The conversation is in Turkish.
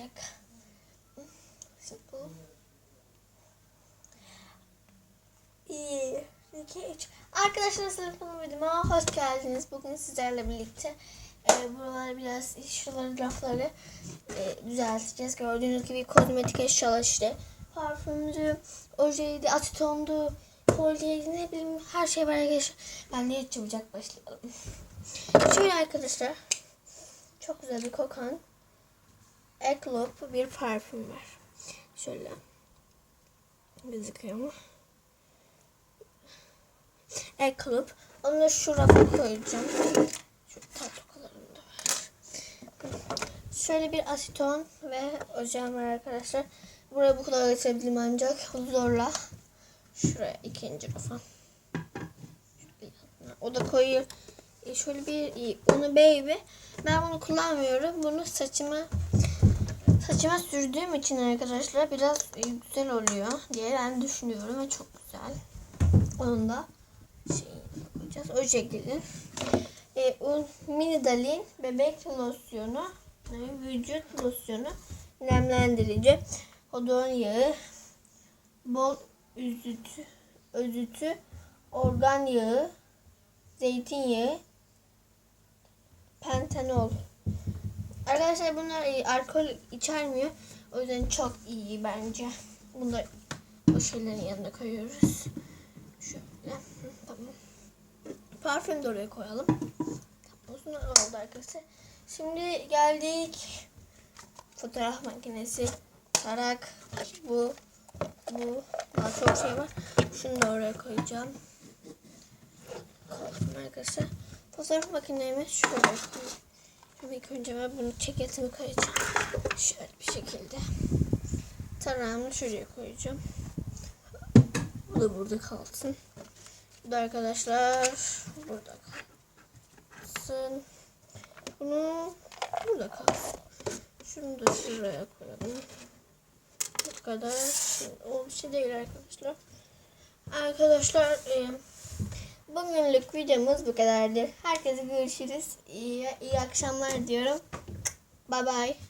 dakika. Şimdi bu. İyi. İki, üç. Arkadaşlar sınıfımın videoma hoş geldiniz. Bugün sizlerle birlikte e, buraları biraz şuraları rafları e, düzelteceğiz. Gördüğünüz gibi kozmetik eşyalar işte. Parfümdü, ojeydi, asetondu, kolyeydi ne bileyim her şey var arkadaşlar. Ben de çabucak başlayalım. Şöyle arkadaşlar çok güzel bir kokan Eklop bir parfüm var. Şöyle gözüküyor mu? Eklop. Onu şu rafa koyacağım. Şu tatlıkalarını da var. Şöyle bir aseton ve ojem var arkadaşlar. Buraya bu kadar getirebilirim ancak zorla. Şuraya ikinci rafa. O da koyuyor. E, Şöyle bir onu baby. Ben bunu kullanmıyorum. Bunu saçıma saçıma sürdüğüm için arkadaşlar biraz e, güzel oluyor diye ben düşünüyorum ve çok güzel. Onun da şeyini koyacağız. O şekilde. E, mini dalin bebek losyonu e, vücut losyonu nemlendirici odon yağı bol üzütü özütü organ yağı zeytinyağı pentanol Arkadaşlar bunlar e, alkol içermiyor. O yüzden çok iyi bence. Bunları o şeylerin yanına koyuyoruz. Şöyle. Tamam. Parfüm de oraya koyalım. Uzun oldu arkadaşlar. Şimdi geldik. Fotoğraf makinesi. Tarak. Bu. Bu. Daha çok şey var. Şunu da oraya koyacağım. Koydum arkadaşlar. Fotoğraf makinemi şuraya koyayım. İlk önce ben bunu ceketimi koyacağım. Şöyle bir şekilde. Tarağımı şuraya koyacağım. Bu da burada kalsın. Bu da arkadaşlar burada kalsın. Bunu burada kalsın. Şunu da şuraya koyalım. Bu kadar. O bir şey değil arkadaşlar. Arkadaşlar e, Bugünlük videomuz bu kadardı. Herkese görüşürüz. İyi, iyi akşamlar diyorum. Bye bye.